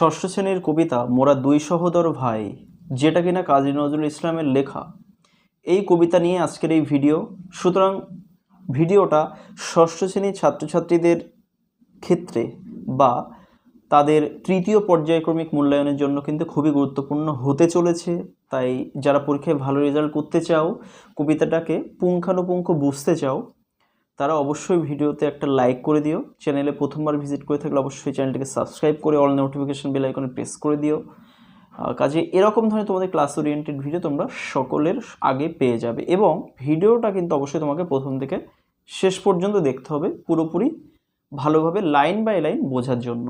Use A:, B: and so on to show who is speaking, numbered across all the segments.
A: ষষ্ঠ শ্রেণির কবিতা মোরা দুই সহোদর ভাই, যেটা কিনা কাজী নজরুল ইসলামের লেখা। এই কবিতা নিয়ে আজকের এই ভিডিও। সুতরাং ভিডিওটা ষষ্ঠ শ্রেণির ছাত্রছাত্রীদের ক্ষেত্রে বা তাদের তৃতীয় পর্যায়ক্রমিক মূল্যায়নের জন্য কিন্তু খুবই গুরুত্বপূর্ণ হতে চলেছে। তাই যারা পরীক্ষায় ভালো রেজাল্ট করতে চাও, কবিতাটাকে পুঙ্খানুপুঙ্খ বুঝতে চাও তারা অবশ্যই ভিডিওতে একটা লাইক করে দিও। চ্যানেলে প্রথমবার ভিজিট করে থাকলে অবশ্যই চ্যানেলটিকে সাবস্ক্রাইব করে অল নোটিফিকেশন বেল আইকনে প্রেস করে দিও। কাজে এরকম ধরনের তোমাদের ক্লাস ওরিয়েন্টেড ভিডিও তোমরা সকলের আগে পেয়ে যাবে এবং ভিডিওটা কিন্তু অবশ্যই তোমাকে প্রথম থেকে শেষ পর্যন্ত দেখতে হবে পুরোপুরি ভালোভাবে লাইন বাই লাইন বোঝার জন্য।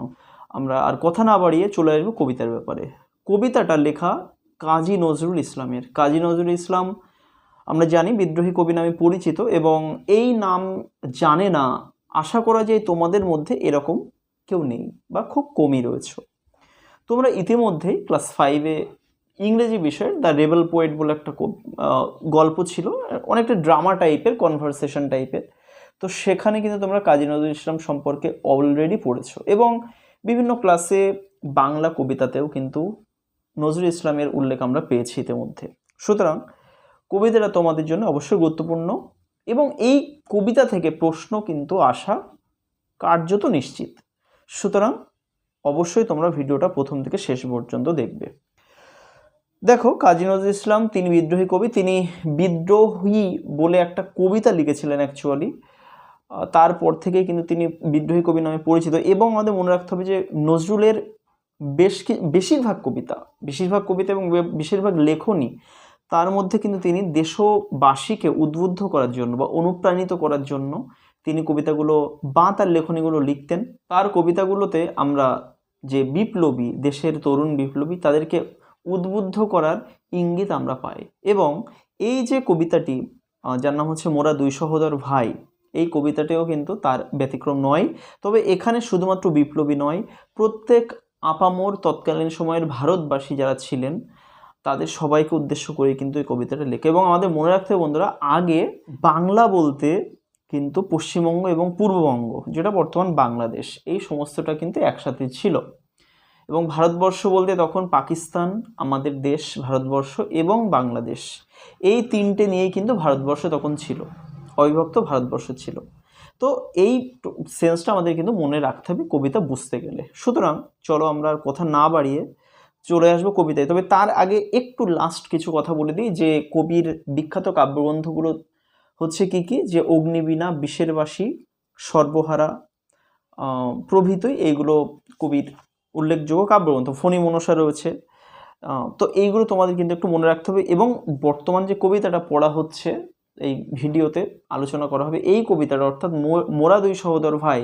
A: আমরা আর কথা না বাড়িয়ে চলে আসব কবিতার ব্যাপারে। কবিতাটা লেখা কাজী নজরুল ইসলামের। কাজী নজরুল ইসলাম আমরা জানি বিদ্রোহী কবি নামে পরিচিত এবং এই নাম জানে না। আশা করা যায় তোমাদের মধ্যে এরকম কেউ নেই বা খুব কমই রয়েছে। তোমরা ইতিমধ্যেই ক্লাস ফাইভে ইংরেজি বিষয়ের দ্য রেবেল পোয়েট বলে একটা গল্প ছিল, অনেকটা ড্রামা টাইপের কনভারসেশন টাইপের তো সেখানে কিন্তু তোমরা কাজী নজরুল ইসলাম সম্পর্কে অলরেডি পড়েছো এবং বিভিন্ন ক্লাসে বাংলা কবিতাতেও কিন্তু নজরুল ইসলামের উল্লেখ আমরা পেয়েছি ইতিমধ্যে। সুতরাং কবিতাটা তোমাদের জন্য অবশ্যই গুরুত্বপূর্ণ এবং এই কবিতা থেকে প্রশ্ন কিন্তু আসা কার্যত নিশ্চিত। সুতরাং অবশ্যই তোমরা ভিডিওটা প্রথম থেকে শেষ পর্যন্ত দেখবে। দেখো, কাজী নজরুল ইসলাম, তিনি বিদ্রোহী কবি, তিনি বিদ্রোহী বলে একটা কবিতা লিখেছিলেন অ্যাকচুয়ালি তারপর থেকেই কিন্তু তিনি বিদ্রোহী কবি নামে পরিচিত এবং আমাদের মনে রাখতে হবে যে নজরুলের বেশ বেশিরভাগ কবিতা বেশিরভাগ কবিতা এবং বেশিরভাগ লেখনী তার মধ্যে কিন্তু তিনি দেশবাসীকে উদ্বুদ্ধ করার জন্য বা অনুপ্রাণিত করার জন্য তিনি কবিতাগুলো বা তার লেখনীগুলো লিখতেন। তার কবিতাগুলোতে আমরা যে বিপ্লবী, দেশের তরুণ বিপ্লবী, তাদেরকে উদ্বুদ্ধ করার ইঙ্গিত আমরা পাই এবং এই যে কবিতাটি যার নাম হচ্ছে মোরা দুই সহোদর ভাই, এই কবিতাটিও কিন্তু তার ব্যতিক্রম নয়। তবে এখানে শুধুমাত্র বিপ্লবী নয়, প্রত্যেক আপামোর তৎকালীন সময়ের ভারতবাসী যারা ছিলেন তাদের সবাইকে উদ্দেশ্য করে কিন্তু এই কবিতাটা লেখে। এবং আমাদের মনে রাখতে হবে বন্ধুরা, আগে বাংলা বলতে কিন্তু পশ্চিমবঙ্গ এবং পূর্ববঙ্গ, যেটা বর্তমান বাংলাদেশ, এই সমস্তটা কিন্তু একসাথে ছিল। এবং ভারতবর্ষ বলতে তখন পাকিস্তান, আমাদের দেশ, ভারতবর্ষ এবং বাংলাদেশ, এই তিনটে নিয়েই কিন্তু ভারতবর্ষ তখন ছিল, অবিভক্ত ভারতবর্ষ ছিল। তো এই সেন্সটা আমাদের কিন্তু মনে রাখতে হবে কবিতা বুঝতে গেলে। সুতরাং চলো আমরা আর কথা না বাড়িয়ে চলে আসব কবিতায়। তবে তার আগে একটু লাস্ট কিছু কথা বলে দিই, যে কবির বিখ্যাত কাব্যগ্রন্থগুলো হচ্ছে কি কি? যে অগ্নিবীণা বিষের বাসী সর্বহারা প্রভৃতই এইগুলো কবির উল্লেখযোগ্য কাব্যগ্রন্থ। ফণি মনসা রয়েছে। তো এইগুলো তোমাদের কিন্তু একটু মনে রাখতে হবে এবং বর্তমান যে কবিতাটা পড়া হচ্ছে, এই ভিডিওতে আলোচনা করা হবে, এই কবিতাটা অর্থাৎ মোরা দুই সহোদর ভাই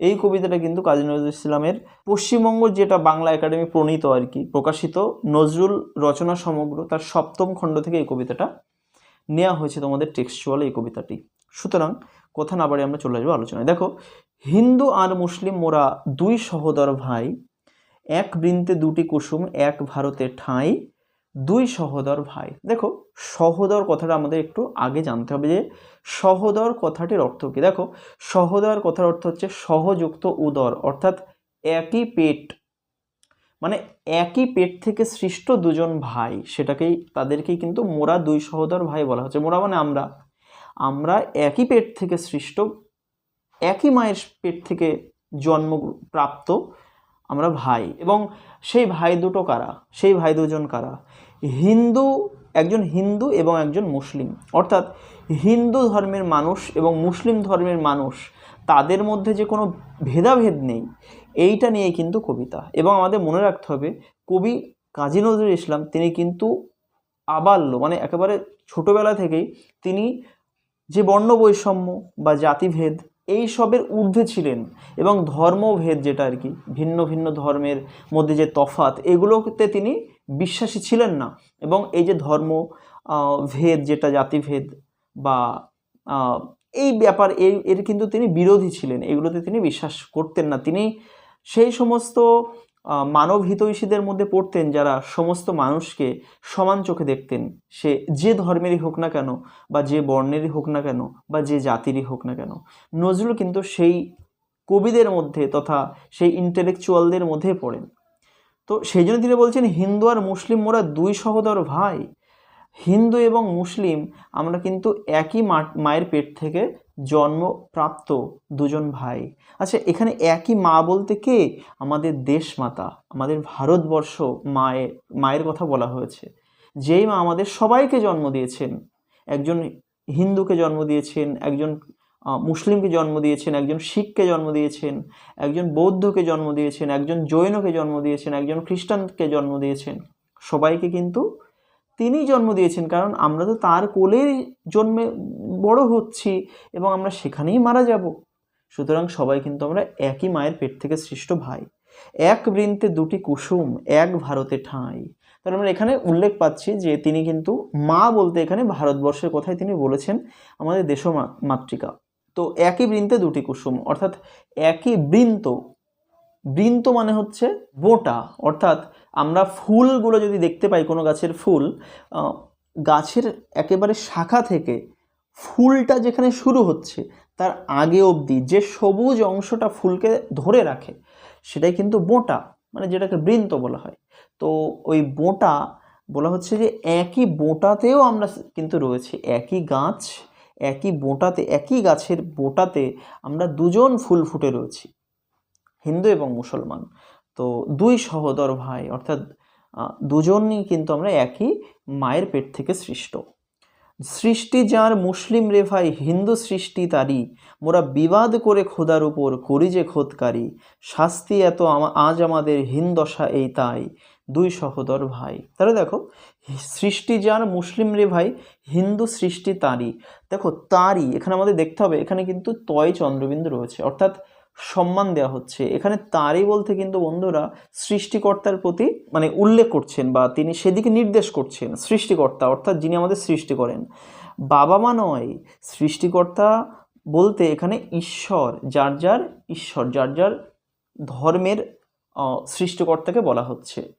A: এই কবিতাটা কিন্তু কাজী নজরুল ইসলামের পশ্চিমবঙ্গ যেটা বাংলা একাডেমি প্রণীত আর কি, প্রকাশিত নজরুল রচনা সমগ্র তার সপ্তম খণ্ড থেকে এই কবিতাটা নেওয়া হয়েছে তোমাদের টেক্সচুয়াল এই কবিতাটি। সুতরাং কথা না বাড়ি আমরা চলে আসব আলোচনায়। দেখো, হিন্দু আর মুসলিম মোরা দুই সহোদর ভাই, এক বৃন্তে দুটি কুসুম, এক ভারতে ঠাঁই দুই সহোদর ভাই। দেখো, সহোদর কথাটা আমাদের একটু আগে জানতে হবে যে, সহোদর কথাটির অর্থ কী? দেখো, সহোদর কথার অর্থ হচ্ছে সহযুক্ত উদর, অর্থাৎ একই পেট মানে একই পেট থেকে সৃষ্ট দুজন ভাই, সেটাকেই তাদেরকেই কিন্তু মোরা দুই সহোদর ভাই বলা হচ্ছে। মোরা মানে আমরা। আমরা একই পেট থেকে সৃষ্ট, একই মায়ের পেট থেকে জন্ম প্রাপ্ত আমরা ভাই। এবং সেই ভাই দুটো কারা? সেই ভাই দুজন কারা? হিন্দু, একজন হিন্দু এবং একজন মুসলিম। অর্থাৎ হিন্দু ধর্মের মানুষ এবং মুসলিম ধর্মের মানুষ, তাদের মধ্যে যে কোনো ভেদাভেদ নেই, এইটা নিয়ে কিন্তু কবিতা। এবং আমাদের মনে রাখতে হবে, কবি কাজী নজরুল ইসলাম, তিনি কিন্তু আবাল্য মানে একেবারে ছোটোবেলা থেকেই তিনি যে বর্ণ বৈষম্য বা জাতিভেদ এই সবের ঊর্ধ্বে ছিলেন এবং ধর্মভেদ যেটা আর কি, ভিন্ন ভিন্ন ধর্মের মধ্যে যে তফাত এগুলোতে তিনি বিশ্বাসী ছিলেন না। এবং এই যে ধর্ম ভেদ যেটা, জাতিভেদ বা এই ব্যাপার, এই, এর কিন্তু তিনি বিরোধী ছিলেন। এগুলোতে তিনি বিশ্বাস করতেন না। তিনি সেই সমস্ত মানব হিতৈষীদের মধ্যে পড়তেন যারা সমস্ত মানুষকে সমান চোখে দেখতেন। সে যে ধর্মেরই হোক না কেন, বা যে বর্ণেরই হোক না কেন, বা যে জাতিরই হোক না কেন, নজরুল কিন্তু সেই কবিদের মধ্যে তথা সেই ইন্টেলেকচুয়ালদের মধ্যে পড়েন। তো সেই জন্য তিনি বলছেন, হিন্দু আর মুসলিম মোরা দুই সহোদর ভাই। হিন্দু এবং মুসলিম, আমরা কিন্তু একই মায়ের পেট থেকে জন্মপ্রাপ্ত দুজন ভাই। আচ্ছা এখানে একই মা বলতে কে? আমাদের দেশ মাতা আমাদের ভারতবর্ষ মায়ের মায়ের কথা বলা হয়েছে। যেই মা আমাদের সবাইকে জন্ম দিয়েছেন। একজন হিন্দুকে জন্ম দিয়েছেন, একজন মুসলিমকে জন্ম দিয়েছেন, একজন শিখকে জন্ম দিয়েছেন, একজন বৌদ্ধকে জন্ম দিয়েছেন, একজন জৈনকে জন্ম দিয়েছেন, একজন খ্রিস্টানকে জন্ম দিয়েছেন। সবাইকে কিন্তু তিনি জন্ম দিয়েছেন, কারণ আমরা তো তার কোলেই জন্মে বড় হচ্ছি এবং আমরা সেখানেই মারা যাব। সুতরাং সবাই কিন্তু আমরা একই মায়ের পেট থেকে সৃষ্ট ভাই। এক বৃন্তে দুটি কুসুম, এক ভারতে ঠাঁই। তার আমরা এখানে উল্লেখ পাচ্ছি যে তিনি কিন্তু মা বলতে এখানে ভারতবর্ষের কথাই তিনি বলেছেন আমাদের দেশ মাতৃকা। তো একই বৃন্তে দুটি কুসুম, অর্থাৎ একই বৃন্ত। বৃন্ত মানে হচ্ছে বোটা, অর্থাৎ আমরা ফুলগুলো যদি দেখতে পাই কোনো গাছের ফুল গাছের একেবারে শাখা থেকে ফুলটা যেখানে শুরু হচ্ছে, তার আগে অবধি যে সবুজ অংশটা ফুলকে ধরে রাখে, সেটাই কিন্তু বোঁটা মানে যেটাকে বৃন্ত বলা হয়। তো ওই বোঁটা বলা হচ্ছে যে একই বোঁটাতেও আমরা কিন্তু রয়েছি, একই গাছ, একই বোঁটাতে, একই গাছের বোঁটাতে আমরা দুজন ফুল ফুটে রয়েছি, হিন্দু এবং মুসলমান। তো দুই সহোদর ভাই, অর্থাৎ দুজনই কিন্তু আমরা একই মায়ের পেট থেকে সৃষ্ট। সৃষ্টি যার মুসলিম রে ভাই, হিন্দু সৃষ্টি তারই। মোরা বিবাদ করে খোদার উপর করি যে খোদকারী। শাস্তি এত আজ আমাদের হিন্দশা এই তাই। দুই সহোদর ভাই। তাহলে দেখো, সৃষ্টি যার মুসলিম রে ভাই, হিন্দু সৃষ্টি তারই। দেখো, তারই, এখানে আমাদের দেখতে হবে, এখানে কিন্তু তয় চন্দ্রবিন্দু রয়েছে। অর্থাৎ সম্মান দেওয়া হচ্ছে। এখানে তারই বলতে কিন্তু বন্ধুরা সৃষ্টিকর্তার প্রতি মানে উল্লেখ করছেন বা তিনি সেদিকে নির্দেশ করছেন, সৃষ্টিকর্তা, অর্থাৎ যিনি আমাদের সৃষ্টি করেন। বাবা মা নয়, সৃষ্টিকর্তা বলতে এখানে ঈশ্বর, যার যার ঈশ্বর, যার যার ধর্মের সৃষ্টিকর্তাকে বলা হচ্ছে।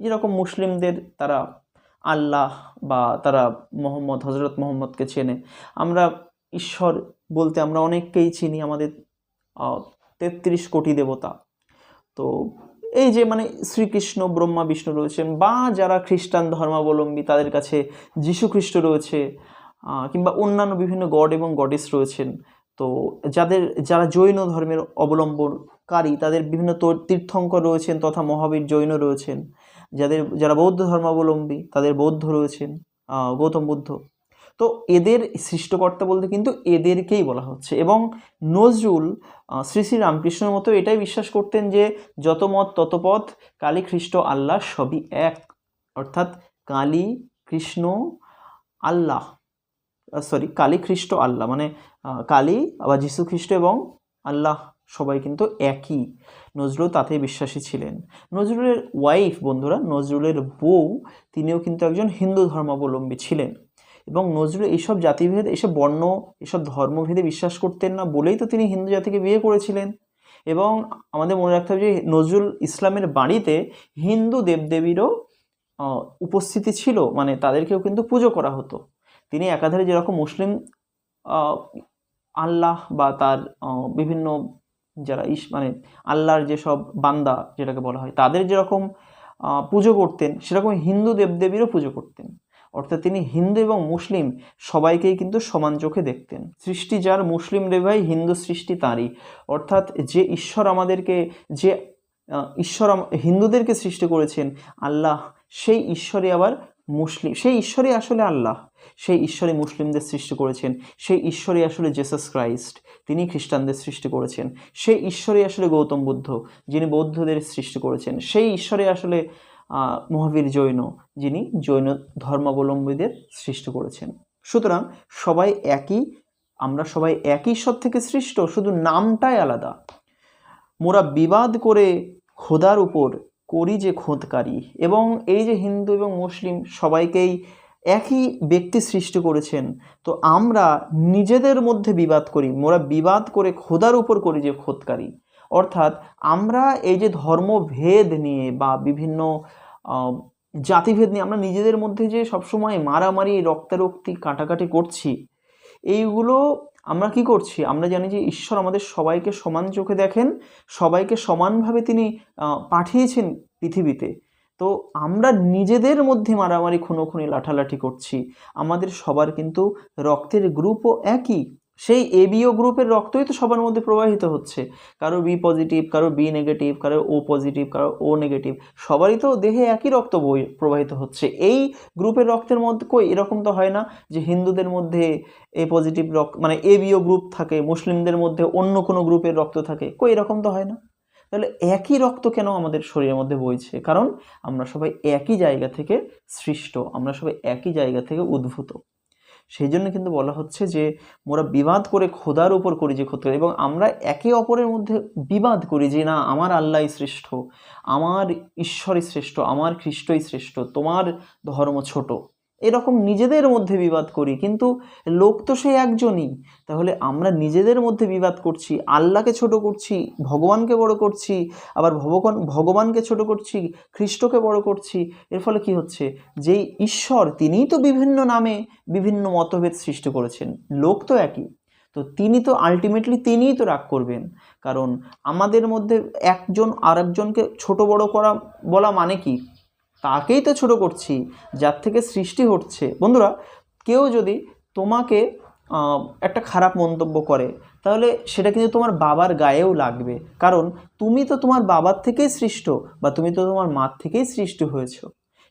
A: যেরকম মুসলিমদের তারা আল্লাহ বা তারা মোহাম্মদ হজরত মোহাম্মদকে চেনে। আমরা ঈশ্বর বলতে আমরা অনেককেই চিনি, আমাদের তেত্রিশ কোটি দেবতা। তো এই যে মানে শ্রীকৃষ্ণ, ব্রহ্মা, বিষ্ণু রয়েছেন বা যারা খ্রিস্টান ধর্মাবলম্বী তাদের কাছে যীশু খ্রিস্ট রয়েছে কিংবা অন্যান্য বিভিন্ন গড এবং গডেস রয়েছেন, তো যাদের, যারা জৈন ধর্মের অবলম্বনকারী তাদের বিভিন্ন তীর্থঙ্কর রয়েছেন তথা মহাবীর জৈন রয়েছেন। যাদের, যারা বৌদ্ধ ধর্মাবলম্বী তাদের বৌদ্ধ রয়েছেন গৌতম বুদ্ধ। তো এদের সৃষ্টকর্তা বলতে কিন্তু এদেরকেই বলা হচ্ছে। এবং নজরুল শ্রী শ্রী রামকৃষ্ণের মতো এটাই বিশ্বাস করতেন যে যত মত তত পথ, কালী, খ্রিস্ট, আল্লাহ সবই এক। অর্থাৎ কালী, কৃষ্ণ, আল্লাহ সরি কালী, খ্রিস্ট, আল্লাহ মানে কালী আবার যীশু খ্রিস্ট এবং আল্লাহ সবাই কিন্তু একই। নজরুল তাতে বিশ্বাসী ছিলেন। নজরুলের ওয়াইফ বন্ধুরা, নজরুলের বউ, তিনিও কিন্তু একজন হিন্দু ধর্মাবলম্বী ছিলেন। এবং নজরুল এইসব জাতিভেদ এইসব বর্ণ, এসব ধর্মভেদে বিশ্বাস করতেন না বলেই তো তিনি হিন্দু জাতিকে বিয়ে করেছিলেন। এবং আমাদের মনে রাখতে হবে যে নজরুল ইসলামের বাড়িতে হিন্দু দেবদেবীরও উপস্থিতি ছিল। মানে তাদেরকেও কিন্তু পুজো করা হতো। তিনি একাধারে যেরকম মুসলিম আল্লাহ বা তার বিভিন্ন যারা ইস মানে আল্লাহর যেসব বান্দা যেটাকে বলা হয়, তাদের যেরকম পুজো করতেন, সেরকম হিন্দু দেবদেবীরও পুজো করতেন। অর্থাৎ তিনি হিন্দু এবং মুসলিম, সবাইকেই কিন্তু সমান চোখে দেখতেন। সৃষ্টি যার মুসলিম রে ভাই, হিন্দু সৃষ্টি তারই। অর্থাৎ যে ঈশ্বর আমাদেরকে, যে ঈশ্বর হিন্দুদেরকে সৃষ্টি করেছেন, আল্লাহ, সেই ঈশ্বরই আবার মুসলিম, সেই ঈশ্বরই আসলে আল্লাহ। সেই ঈশ্বরই মুসলিমদের সৃষ্টি করেছেন, সেই ঈশ্বরই আসলে জেসাস ক্রাইস্ট তিনি খ্রিস্টানদের সৃষ্টি করেছেন। সেই ঈশ্বরই আসলে গৌতম বুদ্ধ, যিনি বৌদ্ধদের সৃষ্টি করেছেন। সেই ঈশ্বরই আসলে মহাবীর জৈন, যিনি জৈন ধর্মাবলম্বীদের সৃষ্টি করেছেন। সুতরাং সবাই একই, আমরা সবাই একই ঈশ্বর থেকে সৃষ্ট, শুধু নামটাই আলাদা। মোরা বিবাদ করে খোদার উপর করি যে খোদকারী, এবং এই যে হিন্দু এবং মুসলিম সবাইকেই একই ব্যক্তি সৃষ্টি করেছেন, তো আমরা নিজেদের মধ্যে বিবাদ করি, মোরা বিবাদ করে খোদার উপর করি যে খোদকারী। অর্থাৎ আমরা এই যে ধর্মভেদ নিয়ে বা বিভিন্ন জাতিভেদ নিয়ে আমরা নিজেদের মধ্যে যে সবসময় মারামারি, রক্তারক্তি, কাটাকাটি করছি, এইগুলো আমরা কি করছি? আমরা জানি যে ঈশ্বর আমাদের সবাইকে সমান চোখে দেখেন, সবাইকে সমানভাবে তিনি পাঠিয়েছেন পৃথিবীতে। তো আমরা নিজেদের মধ্যে মারামারি, খুনোখুনি, লাঠালাঠি করছি। আমাদের সবার কিন্তু রক্তের গ্রুপও একই। সেই এবিও গ্রুপের রক্তই তো সবার মধ্যে প্রবাহিত হচ্ছে। কারও বি পজিটিভ কারও বি নেগেটিভ কারও ও পজিটিভ কারও ও নেগেটিভ সবারই তো দেহে একই রক্ত বই- প্রবাহিত হচ্ছে। এই গ্রুপের রক্তের মধ্যে কই? এরকম তো হয় না যে হিন্দুদের মধ্যে এ পজিটিভ রক্ত মানে এবিও গ্রুপ থাকে, মুসলিমদের মধ্যে অন্য কোনো গ্রুপের রক্ত থাকে, কই এরকম তো হয় না? তাহলে একই রক্ত কেন আমাদের শরীরের মধ্যে বইছে? কারণ আমরা সবাই একই জায়গা থেকে সৃষ্ট, আমরা সবাই একই জায়গা থেকে উদ্ভূত। সেই জন্য কিন্তু বলা হচ্ছে যে মোরা বিবাদ করে খোদার উপর করি যে ক্ষতি এবং আমরা একে অপরের মধ্যে বিবাদ করি যে না, আমার আল্লাহই শ্রেষ্ঠ, আমার ঈশ্বরই শ্রেষ্ঠ, আমার খ্রিস্টই শ্রেষ্ঠ, তোমার ধর্ম ছোট। এরকম নিজেদের মধ্যে বিবাদ করি, কিন্তু লোক তো সেই একজনই। তাহলে আমরা নিজেদের মধ্যে বিবাদ করছি, আল্লাহকে ছোট করছি, ভগবানকে বড় করছি, আবার ভগবান, ভগবানকে ছোট করছি, খ্রিস্টকে বড় করছি, এর ফলে কি হচ্ছে? যেই ঈশ্বর, তিনিই তো বিভিন্ন নামে বিভিন্ন মতভেদ সৃষ্টি করেছেন, লোক তো একই। তো তিনি তো আলটিমেটলি তিনিই তো রাগ করবেন। কারণ আমাদের মধ্যে একজন আরেকজনকে ছোট বড় করা বলা মানে কি? তাকেই তো ছোট করছি, যার থেকে সৃষ্টি হচ্ছে বন্ধুরা, কেউ যদি তোমাকে একটা খারাপ মন্তব্য করে, তাহলে সেটা কিন্তু তোমার বাবার গায়েও লাগবে। কারণ তুমি তো তোমার বাবার থেকেই সৃষ্ট বা তুমি তো তোমার মার থেকেই সৃষ্টি হয়েছো।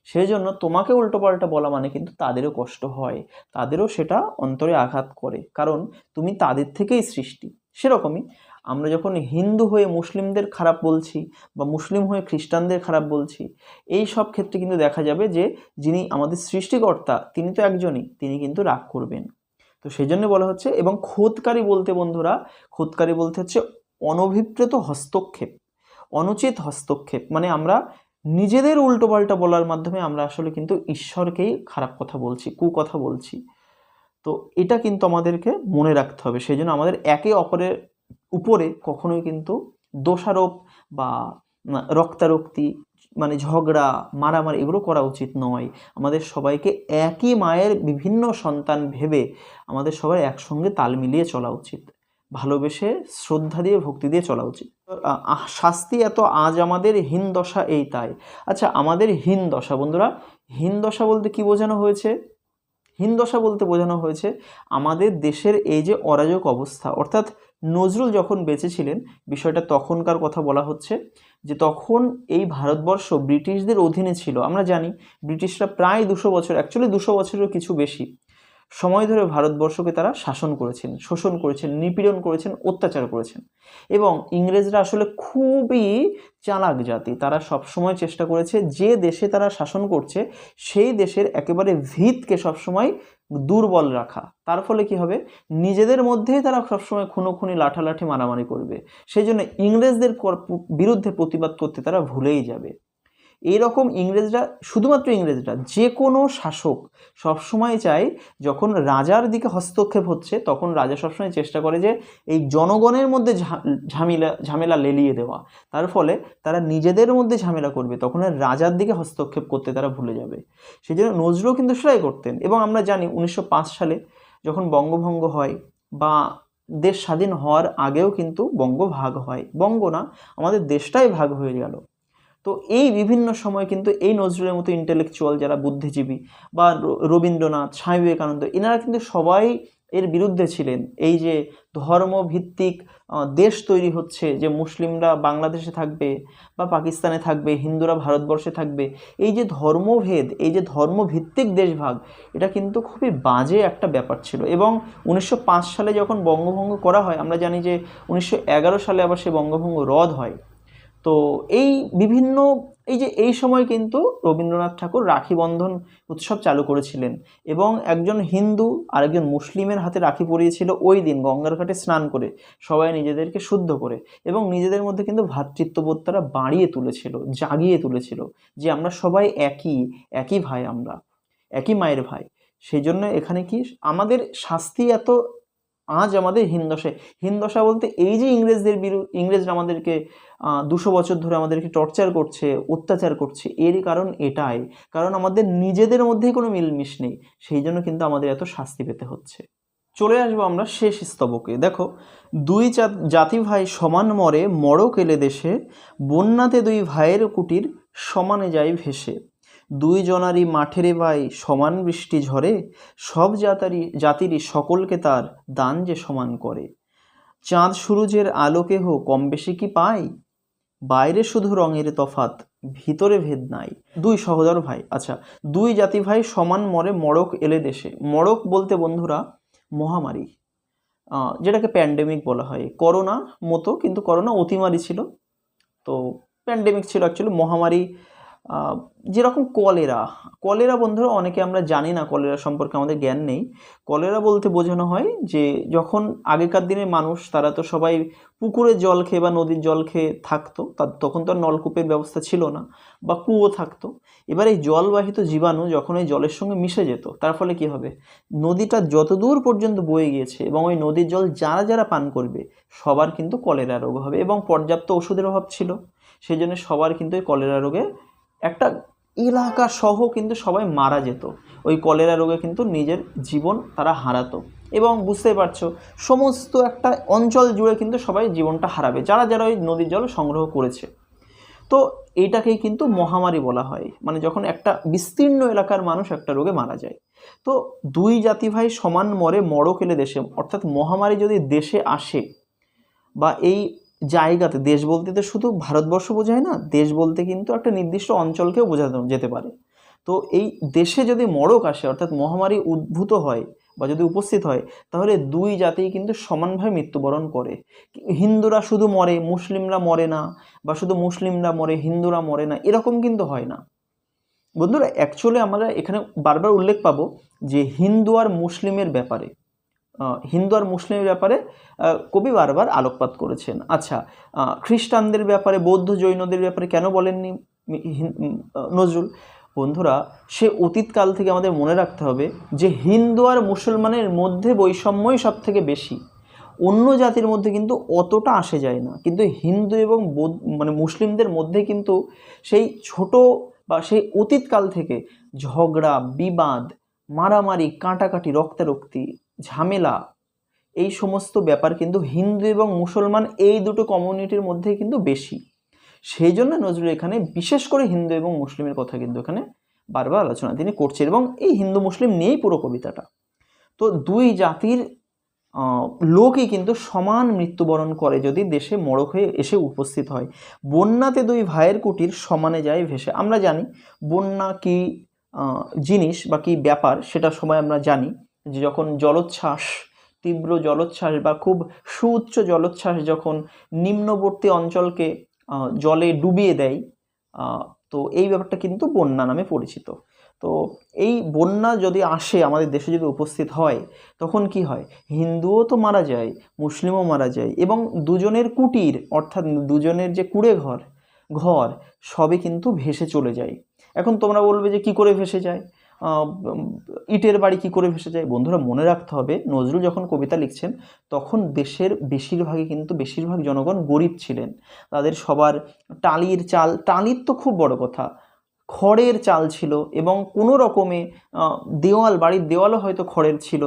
A: সেই জন্য তোমাকে উল্টোপাল্টা বলা মানে কিন্তু তাদেরও কষ্ট হয়, তাদেরও সেটা অন্তরে আঘাত করে। কারণ তুমি তাদের থেকেই সৃষ্টি। সেরকমই আমরা যখন হিন্দু হয়ে মুসলিমদের খারাপ বলছি বা মুসলিম হয়ে খ্রিস্টানদের খারাপ বলছি, এই সব ক্ষেত্রে কিন্তু দেখা যাবে যে যিনি আমাদের সৃষ্টিকর্তা, তিনি তো একজনই, তিনি কিন্তু রাগ করবেন। তো সেই জন্য বলা হচ্ছে, এবং খোদকারী বলতে বন্ধুরা, খোদকারী বলতে হচ্ছে অনভিপ্রেত হস্তক্ষেপ, অনুচিত হস্তক্ষেপ। মানে আমরা নিজেদের উল্টোপাল্টা বলার মাধ্যমে আমরা আসলে কিন্তু ঈশ্বরকেই খারাপ কথা বলছি, কুকথা বলছি। তো এটা কিন্তু আমাদেরকে মনে রাখতে হবে। সেই জন্য আমাদের একে অপরের উপরে কখনোই কিন্তু দোষারোপ বা রক্তারক্তি মানে ঝগড়া, মারামারি এগুলো করা উচিত নয়। আমাদের সবাইকে একই মায়ের বিভিন্ন সন্তান ভেবে আমাদের সবার একসঙ্গে তাল মিলিয়ে চলা উচিত। ভালোবেসে শ্রদ্ধা দিয়ে, ভক্তি দিয়ে চলা উচিত। শাস্তি এত, আজ আমাদের হীন দশা এই তাই। আচ্ছা আমাদের হীন দশা বন্ধুরা, হীন দশা বলতে কি বোঝানো হয়েছে? হীন দশা বলতে বোঝানো হয়েছে, আমাদের দেশের এই যে অরাজক অবস্থা, অর্থাৎ নজরুল যখন বেঁচে ছিলেন বিষয়টা তখনকার কথা বলা হচ্ছে যে তখন এই ভারতবর্ষ ব্রিটিশদের অধীনে ছিল। আমরা জানি ব্রিটিশরা প্রায় দুশো বছর অ্যাকচুয়ালি দুশো বছরেরও কিছু বেশি। সময় ধরে ভারতবর্ষকে তারা শাসন করেছেন, শোষণ করেছেন, নিপীড়ন করেছেন, অত্যাচার করেছেন। এবং ইংরেজরা আসলে খুবই চালাক জাতি। তারা সবসময় চেষ্টা করেছে যে দেশে তারা শাসন করছে, সেই দেশের একেবারে ভিতকে সবসময় দুর্বল রাখা। তার ফলে কি হবে? নিজেদের মধ্যেই তারা সবসময় খুনোখুনি, লাঠালাঠি, মারামারি করবে। সেই জন্য ইংরেজদের বিরুদ্ধে প্রতিবাদ করতে তারা ভুলেই যাবে। এইরকম ইংরেজরা, শুধুমাত্র ইংরেজরা যে কোনো শাসক সবসময় চায় যখন রাজার দিকে হস্তক্ষেপ হচ্ছে, তখন রাজা সবসময় চেষ্টা করে যে এই জনগণের মধ্যে ঝামেলা ঝামেলা লেলিয়ে দেওয়া। তার ফলে তারা নিজেদের মধ্যে ঝামেলা করবে, তখন আর রাজার দিকে হস্তক্ষেপ করতে তারা ভুলে যাবে। সেই জন্য নজরুলও কিন্তু সেটাই করতেন। এবং আমরা জানি উনিশশো পাঁচ সালে যখন বঙ্গভঙ্গ হয় বা দেশ স্বাধীন হওয়ার আগেও কিন্তু বঙ্গ ভাগ হয়। বঙ্গ না, আমাদের দেশটাই ভাগ হয়ে গেল। তো এই বিভিন্ন সময় কিন্তু এই নজরুলের মতো ইন্টেলেকচুয়াল যারা বুদ্ধিজীবী বা রবীন্দ্রনাথ, স্বামী বিবেকানন্দ, এনারা কিন্তু সবাই এর বিরুদ্ধে ছিলেন। এই যে ধর্মভিত্তিক দেশ তৈরি হচ্ছে, যে মুসলিমরা বাংলাদেশে থাকবে বা পাকিস্তানে থাকবে, হিন্দুরা ভারতবর্ষে থাকবে, এই যে ধর্মভেদ, এই যে ধর্মভিত্তিক দেশভাগ, এটা কিন্তু খুবই বাজে একটা ব্যাপার ছিল। এবং উনিশশো পাঁচ সালে যখন বঙ্গভঙ্গ করা হয়, আমরা জানি যে উনিশশো এগারো সালে আবার সে বঙ্গভঙ্গ রদ হয়। তো এই বিভিন্ন, এই যে এই সময় কিন্তু রবীন্দ্রনাথ ঠাকুর রাখি বন্ধন উৎসব চালু করেছিলেন এবং একজন হিন্দু আর একজন মুসলিমের হাতে রাখি পরিয়েছিল ওই দিন গঙ্গার ঘাটে স্নান করে, সবাই নিজেদেরকে শুদ্ধ করে এবং নিজেদের মধ্যে কিন্তু ভ্রাতৃত্ববোধ তারা বাড়িয়ে তুলেছিল, জাগিয়ে তুলেছিল যে আমরা সবাই একই একই ভাই আমরা, একই মায়ের ভাই। সেই জন্য এখানে কি আমাদের শাস্তি এত আজ আমাদের হিন্দশায় হিন্দশা বলতে এই যে ইংরেজদের বিরুদ্ধে ইংরেজরা আমাদেরকে দুশো বছর ধরে আমাদেরকে টর্চার করছে, অত্যাচার করছে, এরই কারণ এটাই। কারণ আমাদের নিজেদের মধ্যেই কোনো মিলমিশ নেই, সেই জন্য কিন্তু আমাদের এত শাস্তি পেতে হচ্ছে। চলে আসব আমরা শেষ স্তবকে। দেখো, দুই জাতি ভাই সমান মরে, মরক এলে দেশে, বন্যাতে দুই ভাইয়ের কুটির সমানে যায় ভেসে। দুই জনারই মাঠেরে ভাই সমান বৃষ্টি ঝরে, সব জাতারই জাতিরই সকলকে তার দান যে সমান করে। চাঁদ সুরুজের আলোকে হোক কম বেশি কি পায়? বাইরে শুধু রঙের তফাত, ভিতরে ভেদ নাই। দুই সহোদর ভাই আচ্ছা দুই জাতি ভাই সমান মরে মড়ক এলে দেশে। মড়ক বলতে বন্ধুরা, মহামারী। যেটাকে প্যান্ডেমিক বলা হয়। করোনা মতো, কিন্তু করোনা অতিমারি ছিল। তো প্যান্ডেমিক ছিল অ্যাকচুয়ালি মহামারী যেরকম কলেরা কলেরা বন্ধুরা অনেকে আমরা জানি না, কলেরা সম্পর্কে আমাদের জ্ঞান নেই। কলেরা বলতে বোঝানো হয় যে, যখন আগেকার দিনের মানুষ, তারা তো সবাই পুকুরের জল খেয়ে বা নদীর জল খেয়ে থাকতো তার তখন তো আর নলকূপের ব্যবস্থা ছিল না বা কুয়ো থাকতো। এবার এই জলবাহিত জীবাণু যখন ওই জলের সঙ্গে মিশে যেত, তার ফলে কি হবে? নদীটা যত দূর পর্যন্ত বয়ে গিয়েছে এবং ওই নদীর জল যারা যারা পান করবে, সবার কিন্তু কলেরা রোগ হবে এবং পর্যাপ্ত ওষুধের অভাব ছিল। সেই জন্য সবার কিন্তু ওই কলেরা রোগে একটা এলাকা সহ কিন্তু সবাই মারা যেত। ওই কলেরা রোগে কিন্তু নিজের জীবন তারা হারাতো। এবং বুঝতেই পারছ, সমস্ত একটা অঞ্চল জুড়ে কিন্তু সবাই জীবনটা হারাবে। যারা যারা ওই নদীর জল সংগ্রহ করেছে। তো এইটাকেই কিন্তু মহামারী বলা হয়। মানে যখন একটা বিস্তীর্ণ এলাকার মানুষ একটা রোগে মারা যায়। তো দুই জাতি ভাই সমান মরে মড়ক এলে দেশে, অর্থাৎ মহামারী যদি দেশে আসে বা এই জায়গাতে, দেশ বলতে তো শুধু ভারতবর্ষ বোঝায় না, দেশ বলতে কিন্তু একটা নির্দিষ্ট অঞ্চলকেও বোঝানো যেতে পারে। তো এই দেশে যদি মড়ক আসে, অর্থাৎ মহামারী উদ্ভূত হয় বা যদি উপস্থিত হয়, তাহলে দুই জাতিই কিন্তু সমানভাবে মৃত্যুবরণ করে। হিন্দুরা শুধু মরে, মুসলিমরা মরে না, বা শুধু মুসলিমরা মরে, হিন্দুরা মরে না, এরকম কিন্তু হয় না। বন্ধুরা অ্যাকচুয়ালি আমরা এখানে বারবার উল্লেখ পাবো যে হিন্দু আর মুসলিমের ব্যাপারে। হিন্দু আর মুসলিমের ব্যাপারে কবি বারবার আলোকপাত করেছেন। আচ্ছা খ্রিস্টানদের ব্যাপারে, বৌদ্ধ জৈনদের ব্যাপারে কেন বলেননি নজরুল? বন্ধুরা, সে অতীতকাল থেকে আমাদের মনে রাখতে হবে যে হিন্দু আর মুসলমানের মধ্যে বৈষম্যই সব থেকে বেশি। অন্য জাতির মধ্যে কিন্তু অতটা আসে যায় না। কিন্তু হিন্দু এবং মানে মুসলিমদের মধ্যে কিন্তু সেই ছোট বা সেই অতীতকাল থেকে ঝগড়া, বিবাদ, মারামারি, কাটাকাটি, রক্তারক্তি ঝামেলা। এই সমস্ত ব্যাপার কিন্তু হিন্দু এবং মুসলমান এই দুটো কমিউনিটির মধ্যে কিন্তু বেশি। সেই জন্য নজরুল এখানে বিশেষ করে হিন্দু এবং মুসলিমের কথা কিন্তু এখানে বারবার আলোচনা তিনি করছেন এবং এই হিন্দু মুসলিম নিয়েই পুরো কবিতাটা। তো দুই জাতির লোকই কিন্তু সমান মৃত্যুবরণ করে যদি দেশে মড়ক হয়ে এসে উপস্থিত হয়। বন্যাতে দুই ভাইয়ের কুটির সমানে যায় ভেসে। আমরা জানি বন্যা কি জিনিস বা কি ব্যাপার সেটা সময় আমরা জানি। যখন জলোচ্ছ্বাস, তীব্র জলোচ্ছ্বাস বা খুব সুউচ্চ জলোচ্ছ্বাস যখন নিম্নবর্তী অঞ্চলকে জলে ডুবিয়ে দেয় তো এই ব্যাপারটা কিন্তু বন্যা নামে পরিচিত। তো এই বন্যা যদি আসে, আমাদের দেশে যদি উপস্থিত হয়, তখন কি হয়? হিন্দুও তো মারা যায়, মুসলিমও মারা যায় এবং দুজনের কুটির, অর্থাৎ দুজনের যে কুড়ে ঘর ঘর, সবই কিন্তু ভেসে চলে যায়। এখন তোমরা বলবে যে কি করে ভেসে যায়? ইটের বাড়ি কি করে ভেসে যায়? বন্ধুরা, মনে রাখতে হবে, নজরুল যখন কবিতা লিখছেন, তখন দেশের বেশিরভাগই কিন্তু বেশিরভাগ জনগণ গরিব ছিলেন। তাদের সবার টালির চাল, টালির তো খুব বড় কথা, খড়ের চাল ছিল এবং কোনো রকমে দেওয়াল, বাড়ির দেওয়ালও হয়তো খড়ের ছিল।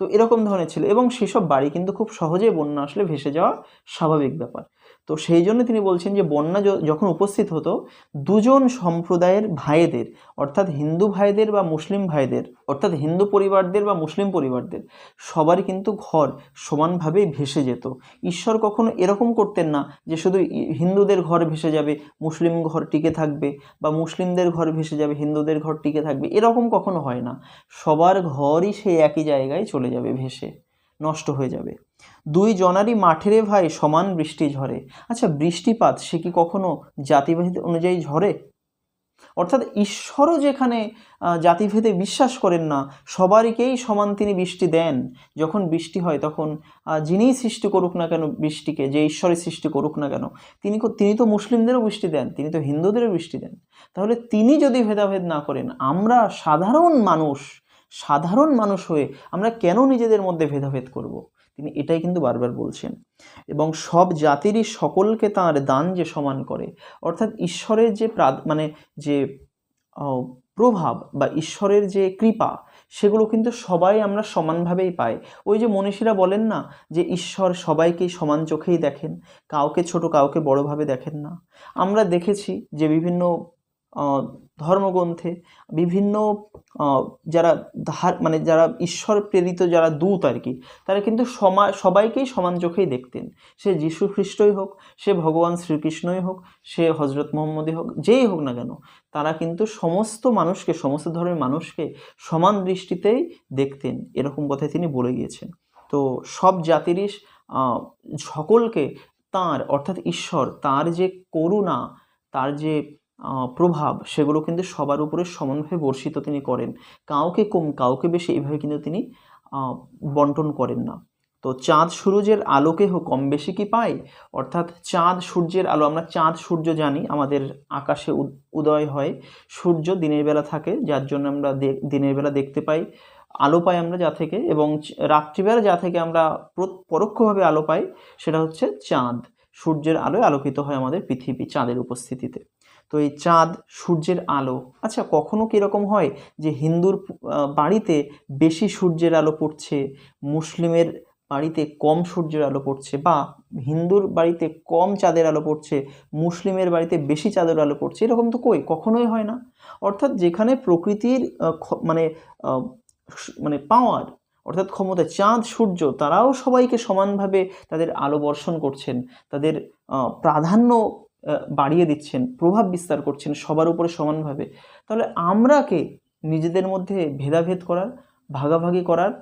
A: তো এরকম ধরনের ছিল এবং সেসব বাড়ি কিন্তু খুব সহজেই বন্যা আসলে ভেসে যাওয়া স্বাভাবিক ব্যাপার। তো সেই জন্য তিনি বলছেন যে বন্যা যখন উপস্থিত হতো, দুজন সম্প্রদায়ের ভাইদের, অর্থাৎ হিন্দু ভাইদের বা মুসলিম ভাইদের, অর্থাৎ হিন্দু পরিবারদের বা মুসলিম পরিবারদের, সবারই কিন্তু ঘর সমানভাবেই ভেসে যেত। ঈশ্বর কখনো এরকম করতেন না যে শুধু হিন্দুদের ঘর ভেসে যাবে, মুসলিম ঘর টিকে থাকবে বা মুসলিমদের ঘর ভেসে যাবে, হিন্দুদের ঘর টিকে থাকবে, এরকম কখনো হয় না। সবার ঘরই সেই একই জায়গায় চলে যাবে, ভেসে, নষ্ট হয়ে যাবে। দুই জনারই মাঠেরে ভাই সমান বৃষ্টি ঝরে। আচ্ছা বৃষ্টিপাত সে কি কখনো জাতিভেদ অনুযায়ী ঝরে? অর্থাৎ ঈশ্বরও যেখানে জাতিভেদে বিশ্বাস করেন না সবারইকেই সমান তিনি বৃষ্টি দেন। যখন বৃষ্টি হয় তখন যিনিই সৃষ্টি করুক না কেন বৃষ্টিকে, যে ঈশ্বরের সৃষ্টি করুক না কেন, তিনি তিনি তো মুসলিমদেরও বৃষ্টি দেন, তিনি তো হিন্দুদেরও বৃষ্টি দেন। তাহলে তিনি যদি ভেদাভেদ না করেন, আমরা সাধারণ মানুষ সাধারণ মানুষ হয়ে আমরা কেন নিজেদের মধ্যে ভেদাভেদ করব? তিনি এটাই কিন্তু বারবার বলছেন। এবং সব জাতিরই সকলকে তাঁর দান যে সমান করে, অর্থাৎ ঈশ্বরের যে মানে যে প্রভাব বা ঈশ্বরের যে কৃপা, সেগুলো কিন্তু সবাই আমরা সমানভাবেই পাই। ওই যে মনীষীরা বলেন না যে, ঈশ্বর সবাইকেই সমান চোখেই দেখেন, কাউকে ছোট, কাউকে বড়োভাবে দেখেন না। আমরা দেখেছি যে বিভিন্ন ধর্মগ্রন্থে বিভিন্ন যারা ধার মানে যারা ঈশ্বর প্রেরিত যারা দূত আর কি, তারা কিন্তু সমা, সবাইকেই সমান চোখেই দেখতেন। সে যীশু খ্রিস্টই হোক, সে ভগবান শ্রীকৃষ্ণই হোক, সে হজরত মোহাম্মদই হোক, যেই হোক না কেন, তারা কিন্তু সমস্ত মানুষকে, সমস্ত ধর্মের মানুষকে সমান দৃষ্টিতেই দেখতেন, এরকম কথাই তিনি বলে গিয়েছেন। তো সব জাতিরই সকলকে তার, অর্থাৎ ঈশ্বর, তার যে করুণা, তার যে প্রভাব, সেগুলো কিন্তু সবার উপরে সমানভাবে বর্ষিত তিনি করেন। কাউকে কম, কাউকে বেশি এইভাবে কিন্তু তিনি বন্টন করেন না। তো চাঁদ সূর্যের আলোকে কম বেশি কি পাই অর্থাৎ চাঁদ সূর্যের আলো, আমরা চাঁদ সূর্য জানি, আমাদের আকাশে উদ- উদয় হয়। সূর্য দিনের বেলা থাকে, যার জন্য আমরা দিনের বেলা দেখতে পাই। আলো পাই আমরা যা থেকে, এবং রাত্রিবেলা যা থেকে আমরা প্র- পরোক্ষভাবে আলো পাই, সেটা হচ্ছে চাঁদ। সূর্যের আলোয় আলোকিত হয় আমাদের পৃথিবী চাঁদের উপস্থিতিতে। তো এই চাঁদ, সূর্যের আলো। আচ্ছা কখনো কি এরকম হয় যে হিন্দুর বাড়িতে বেশি সূর্যের আলো পড়ছে, মুসলিমের বাড়িতে কম সূর্যের আলো পড়ছে বা হিন্দুর বাড়িতে কম চাঁদের আলো পড়ছে, মুসলিমের বাড়িতে বেশি চাঁদের আলো পড়ছে, এরকম তো কই? কখনোই হয় না। অর্থাৎ যেখানে প্রকৃতির মানে মানে পাওয়ার অর্থাৎ ক্ষমতা, চাঁদ, সূর্য, তারাও সবাইকে সমানভাবে তাদের আলো বর্ষণ করছেন। তাদের প্রাধান্য বাড়িয়ে দিচ্ছেন, প্রভাব বিস্তার করছেন সবার উপরে সমানভাবে, তাহলে আমরাকে নিজেদের মধ্যে ভেদাভেদ করার, ভাগাভাগি করার,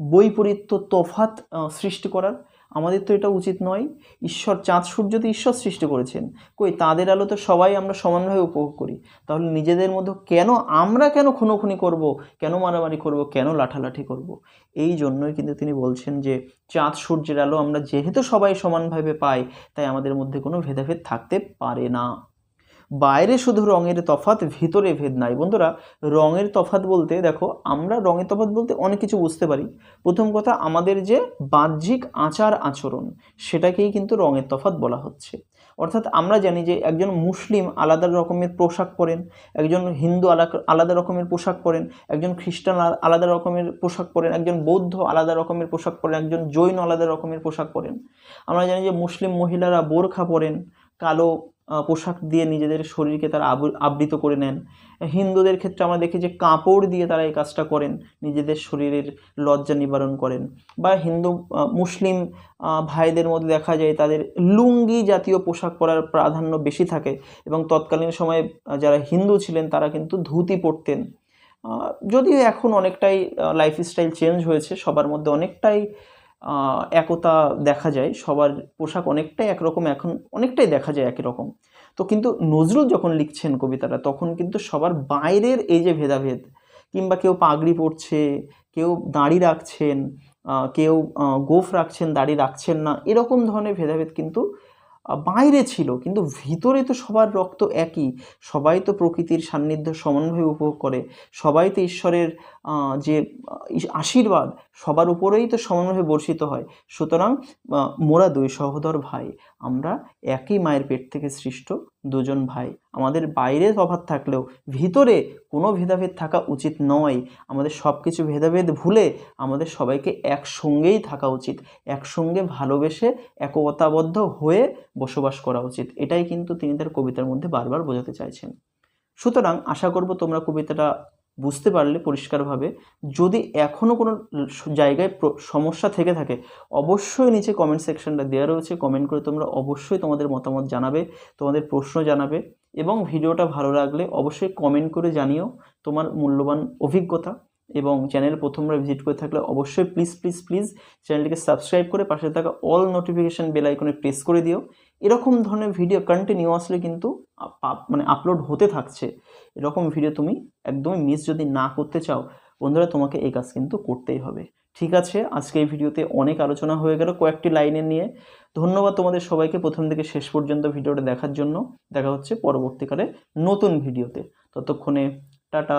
A: বৈপরীত্য তফাত সৃষ্টি করার আমাদের তো এটা উচিত নয়। ঈশ্বর, চাঁদ, সূর্য তো ঈশ্বর সৃষ্টি করেছেন। কই, তাদের আলো তো সবাই আমরা সমানভাবে উপভোগ করি। তাহলে নিজেদের মধ্যে কেন আমরা কেন খুনোখুনি করব? কেন মারামারি করব? কেন লাঠালাঠি করব? এই জন্যই কিন্তু তিনি বলছেন যে, চাঁদ, সূর্যের আলো আমরা যেহেতু সবাই সমানভাবে পাই, তাই আমাদের মধ্যে কোনো ভেদাভেদ থাকতে পারে না। বাইরে শুধু রঙের তফাত ভিতরে ভেদ নাই। বন্ধুরা, রঙের তফাত বলতে, দেখো, আমরা রঙের তফাৎ বলতে অনেক কিছু বুঝতে পারি। প্রথম কথা, আমাদের যে বাহ্যিক আচার আচরণ, সেটাকেই কিন্তু রঙের তফাত বলা হচ্ছে। অর্থাৎ আমরা জানি যে একজন মুসলিম আলাদা রকমের পোশাক পরেন, একজন হিন্দু আলাদা রকমের পোশাক পরেন, একজন খ্রিস্টান আলাদা রকমের পোশাক পরেন, একজন বৌদ্ধ আলাদা রকমের পোশাক পরেন, একজন জৈন আলাদা রকমের পোশাক পরেন। আমরা জানি যে মুসলিম মহিলারা বোরখা পরেন, কালো পোশাক দিয়ে নিজেদের শরীরকে তারা আবু- আবৃত করে নেন। হিন্দুদের ক্ষেত্রে আমরা দেখি যে কাপড় দিয়ে তারা এই কাজটা করেন, নিজেদের শরীরের লজ্জা নিবারণ করেন। বা হিন্দু মুসলিম ভাইদের মধ্যে দেখা যায় তাদের লুঙ্গি জাতীয় পোশাক পরার প্রাধান্য বেশি থাকে এবং তৎকালীন সময়ে যারা হিন্দু ছিলেন তারা কিন্তু ধুতি পরতেন। যদিও এখন অনেকটাই লাইফস্টাইল চেঞ্জ হয়েছে, সবার মধ্যে অনেকটাই একতা দেখা যায়। সবার পোশাক অনেকটাই একরকম, এখন অনেকটাই দেখা যায় একই রকম তো কিন্তু নজরুল যখন লিখছেন কবিতাটা, তখন কিন্তু সবার বাইরের এই যে ভেদাভেদ, কিংবা কেউ পাগড়ি পরছে, কেউ দাড়ি রাখছেন কেউ গোফ রাখছেন, দাড়ি রাখছেন না, এরকম ধরনের ভেদাভেদ কিন্তু বাইরে ছিল। কিন্তু ভিতরে তো সবার রক্ত একই। সবাই তো প্রকৃতির সান্নিধ্য সমানভাবে উপভোগ করে। সবাই তো ঈশ্বরের যে আশীর্বাদ সবার উপরেই তো সমানভাবে বর্ষিত হয়। সুতরাং মোরা দুই সহোদর ভাই, আমরা একই মায়ের পেট থেকে সৃষ্ট দুজন ভাই। আমাদের বাইরে তফাৎ থাকলেও ভিতরে কোনো ভেদাভেদ থাকা উচিত নয়। আমাদের সব কিছু ভেদাভেদ ভুলে আমাদের সবাইকে একসঙ্গেই থাকা উচিত। একসঙ্গে ভালোবেসে একতাবদ্ধ হয়ে বসবাস করা উচিত। এটাই কিন্তু তিনি তার কবিতার মধ্যে বারবার বোঝাতে চাইছেন। সুতরাং আশা করব তোমরা কবিতাটা বুঝতে পারলে পরিষ্কারভাবে। যদি এখনও কোনো জায়গায় সমস্যা থেকে থাকে, অবশ্যই নিচে কমেন্ট সেকশনটা দেওয়া রয়েছে। কমেন্ট করে তোমরা অবশ্যই তোমাদের মতামত জানাবে, তোমাদের প্রশ্ন জানাবে এবং ভিডিওটা ভালো লাগলে অবশ্যই কমেন্ট করে জানিও তোমার মূল্যবান অভিজ্ঞতা এবং চ্যানেল প্রথমবার ভিজিট করে থাকলে অবশ্যই প্লিজ প্লিজ প্লিজ চ্যানেলটিকে সাবস্ক্রাইব করে পাশে থাকা অল নোটিফিকেশান বেল আইকনে প্রেস করে দিও। এরকম ধরনের ভিডিও কন্টিনিউয়াসলি কিন্তু মানে আপলোড হতে থাকছে। এরকম ভিডিও তুমি একদমই মিস যদি না করতে চাও, বন্ধুরা তোমাকে এই কাজ কিন্তু করতেই হবে। ঠিক আছে, আজকে এই ভিডিওতে অনেক আলোচনা হয়ে গেল কয়েকটি লাইনে নিয়ে। ধন্যবাদ তোমাদের সবাইকে প্রথম থেকে শেষ পর্যন্ত ভিডিওটা দেখার জন্য। দেখা হচ্ছে পরবর্তীকালে নতুন ভিডিওতে ততক্ষণে, টাটা।